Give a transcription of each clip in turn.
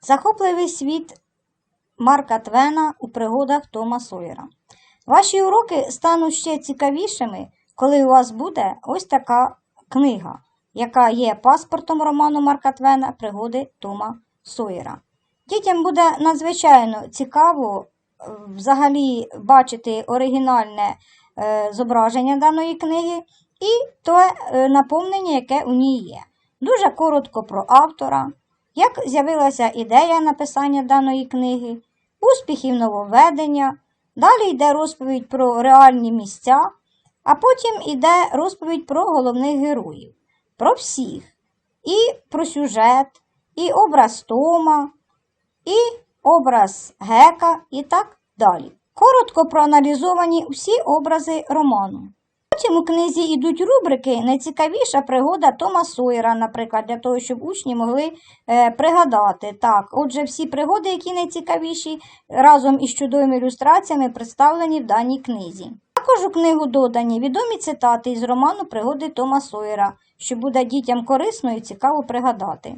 Захопливий світ Марка Твена у пригодах Тома Сойера. Ваші уроки стануть ще цікавішими, коли у вас буде ось така книга, яка є паспортом роману Марка Твена Пригоди Тома Сойера. Дітям буде надзвичайно цікаво е, взагалі бачити оригінальне е, зображення даної книги і те е, наповнення, яке у ній є. Дуже коротко про автора, як з'явилася ідея написання даної книги, успіхів нововведення. Далі йде розповідь про реальні місця, а потім йде розповідь про головних героїв, про всіх, і про сюжет, і образ Тома, і образ Гека, і так далі. Коротко проаналізовані всі образи роману. Потім у книзі йдуть рубрики Найцікавіша пригода Тома Сойера, наприклад, для того, щоб учні могли е, пригадати. Так, отже, всі пригоди, які найцікавіші, разом із чудовими ілюстраціями представлені в даній книзі. Також у книгу додані відомі цитати із роману Пригоди Тома Сойера, що буде дітям корисно і цікаво пригадати.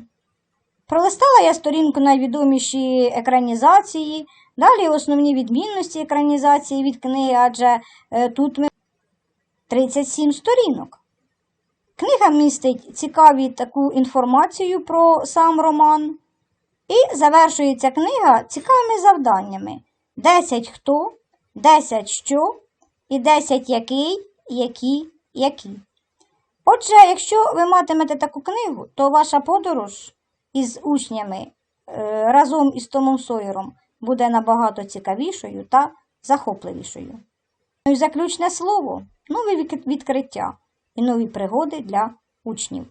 Пролистала я сторінку найвідоміші екранізації, далі основні відмінності екранізації від книги, адже е, тут ми 37 сторінок. Книга містить цікаві таку інформацію про сам роман. І завершується книга цікавими завданнями: 10 хто, 10 що і 10 який, які, які. Отже, якщо ви матимете таку книгу, то ваша подорож із учнями е, разом із Томом Сойером буде набагато цікавішою та захопливішою. Ну і заключне слово нові відкриття і нові пригоди для учнів.